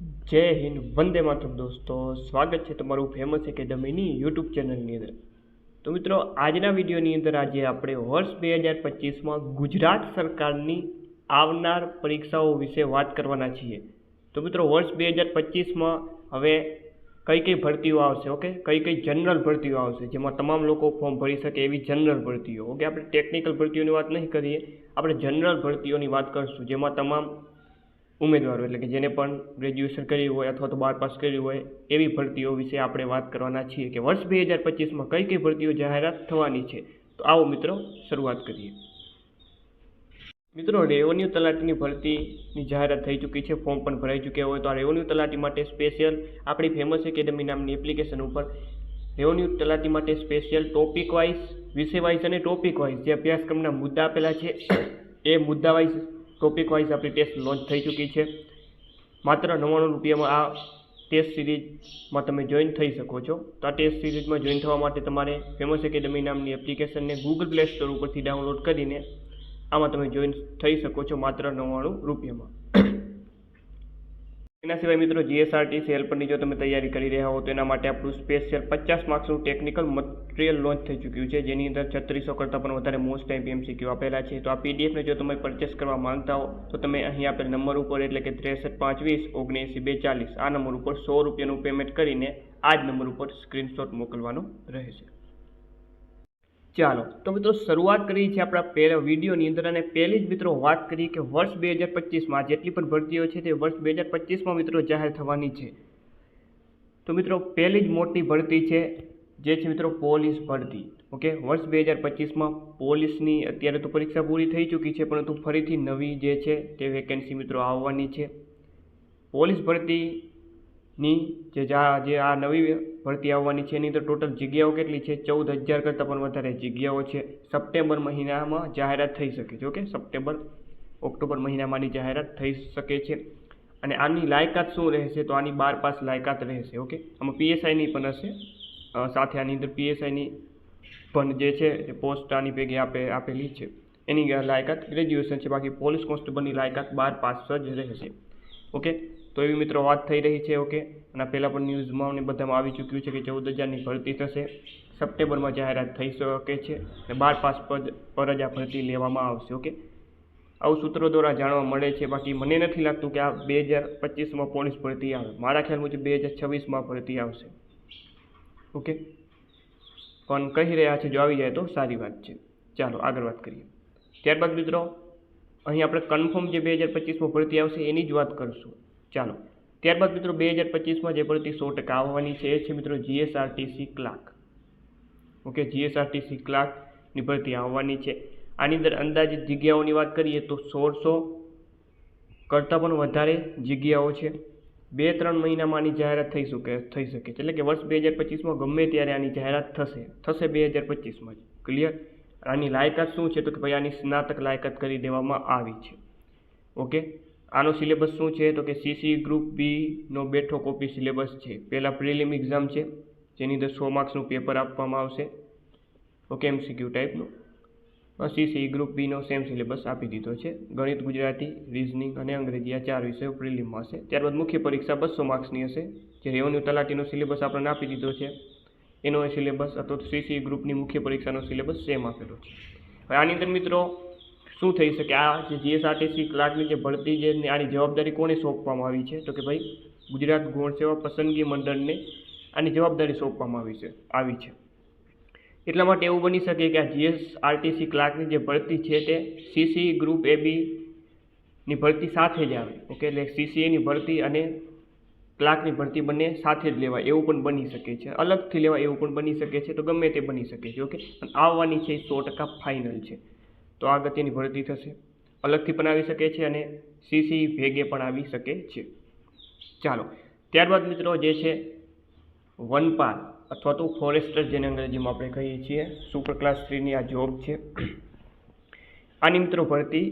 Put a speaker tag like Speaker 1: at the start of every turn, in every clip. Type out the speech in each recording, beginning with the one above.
Speaker 1: જય હિન્દ, વંદે માતરમ દોસ્તો. સ્વાગત છે તમારું ફેમસ એકેડમીની યુટ્યુબ ચેનલની અંદર. તો મિત્રો, આજના વિડીયોની અંદર આજે આપણે વર્ષ બે હજાર પચીસમાં ગુજરાત સરકારની આવનાર પરીક્ષાઓ વિશે વાત કરવાના છીએ. તો મિત્રો, વર્ષ બે હજાર પચીસમાં હવે કઈ કઈ ભરતીઓ આવશે, ઓકે? કઈ કઈ જનરલ ભરતીઓ આવશે, જેમાં તમામ લોકો ફોર્મ ભરી શકે એવી જનરલ ભરતીઓ. ઓકે, આપણે ટેકનિકલ ભરતીઓની વાત નહીં કરીએ. આપણે જનરલ ભરતીઓની વાત કરીશું, જેમાં તમામ ઉમેદવારો, એટલે કે જેને પણ ગ્રેજ્યુએશન કર્યું હોય અથવા તો બાર પાસ કર્યું હોય, એવી ભરતીઓ વિશે આપણે વાત કરવાના છીએ કે વર્ષ બે હજાર પચીસમાં કઈ કઈ ભરતીઓ જાહેરાત થવાની છે. તો આવો મિત્રો, શરૂઆત કરીએ. મિત્રો, રેવન્યુ તલાટીની ભરતીની જાહેરાત થઈ ચૂકી છે, ફોર્મ પણ ભરાઈ ચૂક્યા હોય. તો આ રેવન્યુ તલાટી માટે સ્પેશિયલ આપણી ફેમસ એકેડમી નામની એપ્લિકેશન ઉપર રેવન્યુ તલાટી માટે સ્પેશિયલ ટોપિક વાઇઝ વિષય વાઇઝ અને ટોપિક વાઇઝ જે અભ્યાસક્રમના મુદ્દા આપેલા છે, એ મુદ્દા વાઇઝ ટોપિક વાઇઝ આપણી ટેસ્ટ લોન્ચ થઈ ચૂકી છે. માત્ર નવ્વાણું રૂપિયામાં આ ટેસ્ટ સિરીઝમાં તમે જોઈન થઈ શકો છો. તો આ ટેસ્ટ સિરીઝમાં જોઈન થવા માટે તમારે ફેમસ એકેડમી નામની એપ્લિકેશનને ગૂગલ પ્લે સ્ટોર ઉપરથી ડાઉનલોડ કરીને આમાં તમે જોઈન થઈ શકો છો માત્ર નવ્વાણું રૂપિયામાં. એના સિવાય મિત્રો જીએસઆરટી સેલ પરની જો તમે તૈયારી કરી રહ્યા હો, તો એના માટે આપણું સ્પેશિયલ પચાસ માર્ક્સનું ટેકનિકલ મટીરિયલ લોન્ચ થઈ ચૂક્યું છે. જેની અંદર છત્રીસો કરતાં પણ વધારે મોસ્ટ ટાઈમ એમસીક્યુ આપેલા છે. તો આ પીડીએફને જો તમે પરચેસ કરવા માંગતા હો, તો તમે અહીં આપેલ નંબર ઉપર એટલે કે ત્રેસઠ પાંચ વીસ બે ચાલીસ આ નંબર ઉપર સો રૂપિયાનું પેમેન્ટ કરીને આ જ નંબર ઉપર સ્ક્રીનશોટ મોકલવાનો રહેશે. ચાલો, તો મિત્રો શરૂઆત કરી છે આપણા પહેલા વિડીયોની અંદર અને પહેલી જ મિત્રો વાત કરી કે વર્ષ બે હજાર પચીસમાં જેટલી પણ ભરતીઓ છે તે વર્ષ બે હજાર પચીસમાં મિત્રો જાહેર થવાની છે. તો મિત્રો પહેલી જ મોટી ભરતી છે, જે છે મિત્રો પોલીસ ભરતી. ઓકે, વર્ષ બે હજાર પચીસમાં પોલીસની અત્યારે તો પરીક્ષા પૂરી થઈ ચૂકી છે, પરંતુ ફરીથી નવી જે છે તે વેકેન્સી મિત્રો આવવાની છે. પોલીસ ભરતીની જે જા, જે આ નવી ભરતી આવવાની છે એની અંદર ટોટલ જગ્યાઓ કેટલી છે? ચૌદ હજાર કરતાં પણ વધારે જગ્યાઓ છે. સપ્ટેમ્બર મહિનામાં જાહેરાત થઈ શકે છે, ઓકે? સપ્ટેમ્બર, ઓક્ટોબર મહિનામાંની જાહેરાત થઈ શકે છે. અને આની લાયકાત શું રહેશે? તો આની બાર પાસ લાયકાત રહેશે, ઓકે? આમાં પીએસઆઈની પણ હશે. સાથે આની અંદર પીએસઆઈની પણ જે છે, એ પોસ્ટ આની ભેગી આપે, આપેલી છે. એની લાયકાત ગ્રેજ્યુએશન છે, બાકી પોલીસ કોન્સ્ટેબલની લાયકાત બાર પાસ જ રહેશે, ઓકે? તો એવી મિત્રો વાત થઈ રહી છે, ઓકે? અને પહેલાં પણ ન્યૂઝમાં ને બધામાં આવી ચૂક્યું છે કે ચૌદ હજારની ભરતી થશે. સપ્ટેમ્બરમાં જાહેરાત થઈ શકે છે અને બાર પાસ પદ પર જ આ ભરતી લેવામાં આવશે, ઓકે? આવું સૂત્રો દ્વારા જાણવા મળે છે. બાકી મને નથી લાગતું કે આ બે હજાર પચીસમાં પોલીસ ભરતી આવે. મારા ખ્યાલ મુજબ બે હજાર છવ્વીસમાં ભરતી આવશે. ઓકે? પણ કહી રહ્યા છે, જો આવી જાય તો સારી વાત છે. ચાલો, આગળ વાત કરીએ. ત્યારબાદ મિત્રો, અહીં આપણે કન્ફર્મ જે બે હજાર પચીસમાં ભરતી આવશે એની જ વાત કરીશું. ચાલો. ત્યારબાદ મિત્રો બે હજાર પચીસમાં જે ભરતી સો ટકા આવવાની છે એ છે મિત્રો જીએસઆરટીસી ક્લાર્ક ઓકે જીએસઆરટીસી ક્લાર્કની ભરતી આવવાની છે. આની અંદર અંદાજિત જગ્યાઓની વાત કરીએ તો સોળસો કરતાં પણ વધારે જગ્યાઓ છે. બે ત્રણ મહિનામાં આની જાહેરાત થઈ શકે થઈ શકે છે. એટલે કે વર્ષ બે હજાર પચીસમાં ગમે ત્યારે આની જાહેરાત થશે. થશે બે હજાર પચીસમાં જ. ક્લિયર આની લાયકાત શું છે? તો કે ભાઈ આની સ્નાતક લાયકાત કરી દેવામાં આવી છે. ઓકે? આનો સિલેબસ શું છે? તો કે સીસી ગ્રુપ બીનો બેઠો કોપી સિલેબસ છે. પહેલાં પ્રિલિમ એક્ઝામ છે, જેની અંદર સો માર્ક્સનું પેપર આપવામાં આવશે. ઓકે એમસીક્યુ ટાઈપનું સીસી ગ્રુપ બીનો સેમ સિલેબસ આપી દીધો છે. ગણિત, ગુજરાતી રિઝનિંગ અને અંગ્રેજી આ ચાર વિષયો પ્રિલિમમાં હશે. ત્યારબાદ મુખ્ય પરીક્ષા બસો માર્ક્સની હશે, જે રેવન્યુ તલાટીનો સિલેબસ આપણને આપી દીધો છે. એનો સિલેબસ અથવા તો સીસી ગ્રુપની મુખ્ય પરીક્ષાનો સિલેબસ સેમ આપેલો છે. હવે આની અંદર મિત્રો શું થઈ શકે? આ જે જીએસઆરટીસી ક્લાર્કની જે ભરતી જે ને આની જવાબદારી કોને સોંપવામાં આવી છે? તો કે ભાઈ, ગુજરાત ગૌણ સેવા પસંદગી મંડળને આની જવાબદારી સોંપવામાં આવી છે આવી છે. એટલા માટે એવું બની શકે કે આ જીએસઆરટીસી ક્લાર્કની જે ભરતી છે તે સીસી ગ્રુપ એબીની ભરતી સાથે જ આવે. ઓકે, એટલે સીસીએની ભરતી અને ક્લાર્કની ભરતી બંને સાથે જ લેવાય. એવું પણ બની શકે છે. અલગથી લેવાય એવું પણ બની શકે છે. તો ગમે તે બની શકે છે. ઓકે? આવવાની છે એ સો ટકા ફાઇનલ છે. તો આ ગતિની ભરતી થશે. અલગથી પણ આવી શકે છે અને સીસી ભેગે પણ આવી શકે છે. ચાલો, ત્યારબાદ મિત્રો જે છે વનપાલ અથવા તો ફોરેસ્ટર જેને અંગ્રેજીમાં આપણે કહીએ છીએ, સુપર ક્લાસ થ્રીની આ જોબ છે. આની મિત્રો ભરતી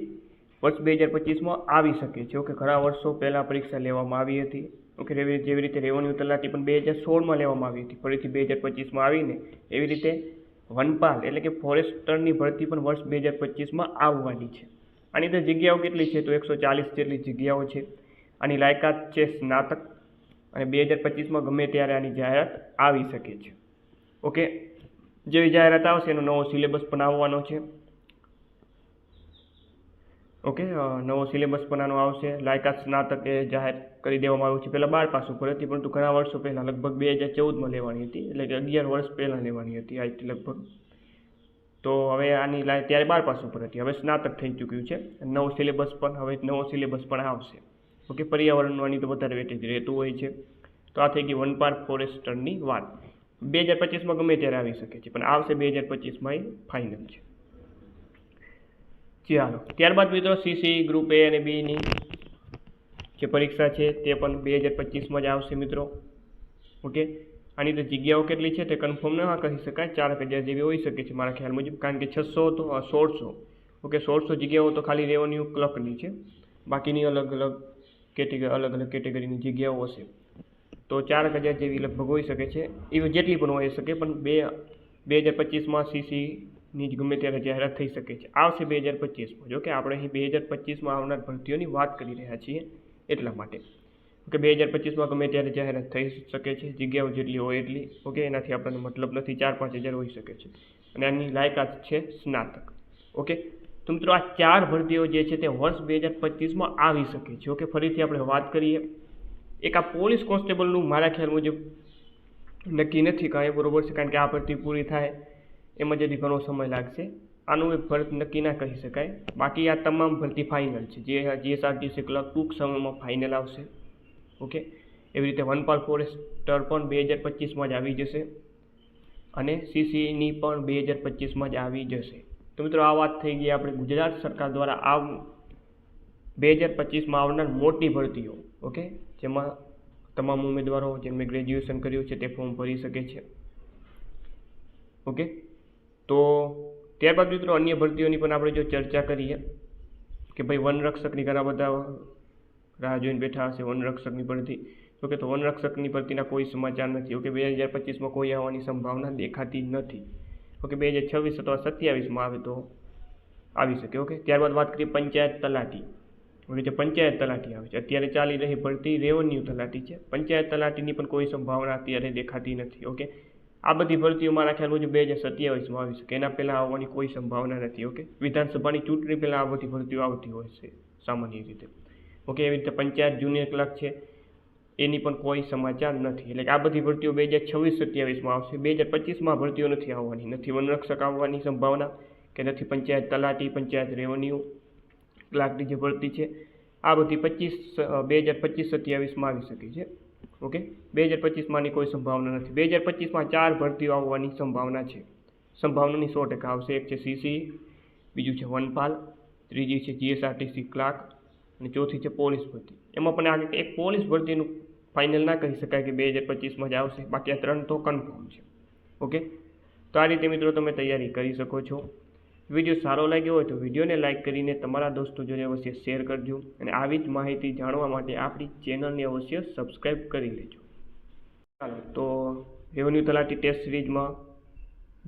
Speaker 1: વર્ષ બે હજાર પચીસમાં આવી શકે છે. ઓકે, ઘણા વર્ષો પહેલાં પરીક્ષા લેવામાં આવી હતી. ઓકે જેવી રીતે રેવન્યુ તલાટી પણ બે હજાર સોળમાં લેવામાં આવી હતી. ફરીથી બે હજાર પચીસમાં આવીને એવી રીતે વનપાલ એટલે કે ફોરેસ્ટરની ભરતી પણ વર્ષ બે હજાર પચીસમાં આવવાની છે. આની અંદર જગ્યાઓ કેટલી છે તો એકસો ચાલીસ જેટલી જગ્યાઓ છે. આની લાયકાત છે સ્નાતક અને બે હજાર પચીસમાં ગમે ત્યારે આની જાહેરાત આવી શકે છે. ઓકે? જેવી જાહેરાત આવશે એનો નવો સિલેબસ પણ આવવાનો છે. ઓકે નવો સિલેબસ પણ આનો આવશે. લાયકાત સ્નાતક એ જાહેર કરી દેવામાં આવ્યું છે. પહેલાં બાર પાસ ઉપર હતી, પરંતુ ઘણા વર્ષો પહેલાં, લગભગ બે હજાર ચૌદમાં લેવાની હતી, એટલે કે અગિયાર વર્ષ પહેલાં લેવાની હતી આજથી લગભગ. તો હવે આની લાય, ત્યારે બાર પાસ ઉપર હતી. હવે સ્નાતક થઈ ચૂક્યું છે. નવો સિલેબસ પણ, હવે નવો સિલેબસ પણ આવશે. ઓકે, પર્યાવરણનું તો વધારે વેટેજ રહેતું હોય છે. તો આ થઈ ગઈ વન પાર્ક ફોરેસ્ટરની વાત. બે હજાર પચીસમાં ગમે ત્યારે આવી શકે છે, પણ આવશે બે હજાર પચીસમાં એ ફાઇનલ છે. ચાલો. ત્યારબાદ મિત્રો સીસી ગ્રુપ એ અને બીની જે પરીક્ષા છે તે પણ બે હજાર પચીસમાં જ આવશે મિત્રો. ઓકે? આની તો જગ્યાઓ કેટલી છે તે કન્ફર્મ ન કહી શકાય. ચાર હજાર જેવી હોઈ શકે છે મારા ખ્યાલ મુજબ. કારણ કે છસો તો સોળસો. ઓકે? સોળસો જગ્યાઓ તો ખાલી રેવન્યુ ક્લર્કની છે. બાકીની અલગ અલગ કેટેગરી અલગ અલગ કેટેગરીની જગ્યાઓ હશે. તો ચાર હજાર જેવી લગભગ હોઈ શકે છે. એવી જેટલી પણ હોઈ શકે, પણ બે બે હજાર પચીસમાં સીસીની જ ગમે ત્યારે જાહેરાત થઈ શકે છે. આવશે બે હજાર પચીસમાં. જો કે આપણે અહીં બે હજાર પચીસમાં આવનાર ભરતીઓની વાત કરી રહ્યા છીએ એટલા માટે. કે બે હજાર પચીસમાં ગમે ત્યારે જાહેરાત થઈ શકે છે. જગ્યાઓ જેટલી હોય એટલી. ઓકે, એનાથી આપણને મતલબ નથી. ચાર પાંચ હજાર હોઈ શકે છે. અને આની લાયકાત છે સ્નાતક. ઓકે, તો મિત્રો આ ચાર ભરતીઓ જે છે તે વર્ષ બે હજાર પચીસમાં આવી શકે છે. ઓકે, ફરીથી આપણે વાત કરીએ. એક આ પોલીસ કોન્સ્ટેબલનું મારા ખ્યાલ મુજબ નક્કી નથી કાંઈ બરોબર છે? કારણ કે આ ભરતી પૂરી થાય એમાં જતી ઘણો સમય લાગશે. આનું એક ભરત નક્કી ના કહી શકાય. બાકી આ તમામ ભરતી ફાઇનલ છે. જે જીએસઆરટીસી ક્લબ ટૂંક સમયમાં ફાઇનલ આવશે. ઓકે એવી રીતે વનપાલ ફોરેસ્ટર પણ બે હજાર પચીસમાં જ આવી જશે. અને સીસીની પણ બે હજાર પચીસમાં જ આવી જશે. તો મિત્રો, આ વાત થઈ ગઈ આપણે ગુજરાત સરકાર દ્વારા આ બે હજાર પચીસમાં આવનાર મોટી ભરતીઓ. ઓકે જેમાં તમામ ઉમેદવારો જેમણે ગ્રેજ્યુએશન કર્યું છે તે ફોર્મ ભરી શકે છે. ઓકે તો ત્યારબાદ મિત્રો અન્ય ભરતીઓની પણ આપણે જો ચર્ચા કરીએ કે ભાઈ વનરક્ષકની ઘણા બધા રાહ જોઈને બેઠા હશે, વનરક્ષકની ભરતી. તો કે તો વનરક્ષકની ભરતીના કોઈ સમાચાર નથી. ઓકે, બે હજાર પચીસમાં કોઈ આવવાની સંભાવના દેખાતી નથી. ઓકે, બે હજાર છવ્વીસ અથવા સત્યાવીસમાં આવે તો આવી શકે. ઓકે, ત્યારબાદ વાત કરીએ પંચાયત તલાટી. ઓકે, જે પંચાયત તલાટી આવે છે. અત્યારે ચાલી રહી ભરતી રેવન્યુ તલાટી છે. પંચાયત તલાટીની પણ કોઈ સંભાવના અત્યારે દેખાતી નથી. ઓકે આ બધી ભરતીઓ મારા ખ્યાલ મુજબ બે હજાર સત્યાવીસમાં આવી શકે. એના પહેલાં આવવાની કોઈ સંભાવના નથી, ઓકે? વિધાનસભાની ચૂંટણી પહેલાં આ બધી ભરતીઓ આવતી હોય છે, સામાન્ય રીતે. ઓકે, એવી રીતે પંચાયત જુનિયર ક્લાર્ક છે, એની પણ કોઈ સમાચાર નથી. એટલે આ બધી ભરતીઓ બે હજાર છવ્વીસ સત્યાવીસમાં આવશે. બે હજાર પચીસમાં ભરતીઓ નથી આવવાની. નથી વનરક્ષક આવવાની સંભાવના કે નથી પંચાયત તલાટી, પંચાયત રેવન્યુ ક્લાર્કની જે ભરતી છે, આ બધી પચીસ, બે હજાર પચીસ સત્યાવીસમાં આવી શકે છે. ઓકે? બે હજાર પચીસમાંની કોઈ સંભાવના નથી. બે હજાર પચીસમાં ચાર ભરતીઓ આવવાની સંભાવના છે. સંભાવનાની સો ટકા આવશે. એક છે સીસી બીજું છે વનપાલ, ત્રીજી છે જીએસઆરટીસી ક્લાર્ક અને ચોથી છે પોલીસ ભરતી. એમાં પણ આ એક પોલીસ ભરતીનું ફાઇનલ ના કહી શકાય કે બે હજાર પચીસમાં જ આવશે. બાકી આ ત્રણ તો કન્ફર્મ છે. ઓકે? તો આ રીતે મિત્રો તમે તૈયારી કરી શકો છો. વીડિયો સારો લાગ્યો હોય તો વિડીયોને લાઇક કરીને તમારા દોસ્તો જોડે અવશ્ય શેર કરજો અને આવી જ માહિતી જાણવા માટે આપણી ચેનલને અવશ્ય સબસ્ક્રાઈબ કરી લેજો. ચાલો, તો રેવન્યુ તલાટી ટેસ્ટ સિરીઝમાં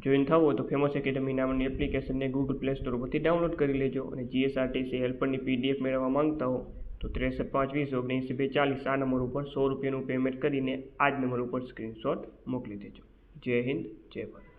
Speaker 1: જોઈન થવું હોય તો ફેમસ એકેડમી નામની એપ્લિકેશનને ગૂગલ પ્લે સ્ટોર પરથી ડાઉનલોડ કરી લેજો અને જીએસઆરટીસી હેલ્પરની પીડીએફ મેળવવા માંગતા હો તો ત્રેસઠ પાંચ વીસ ઓગણીસી બે ચાલીસ આ નંબર ઉપર સો રૂપિયાનું પેમેન્ટ કરીને આ જ નંબર ઉપર સ્ક્રીનશોટ મોકલી દેજો. જય હિન્દ, જય ભારત.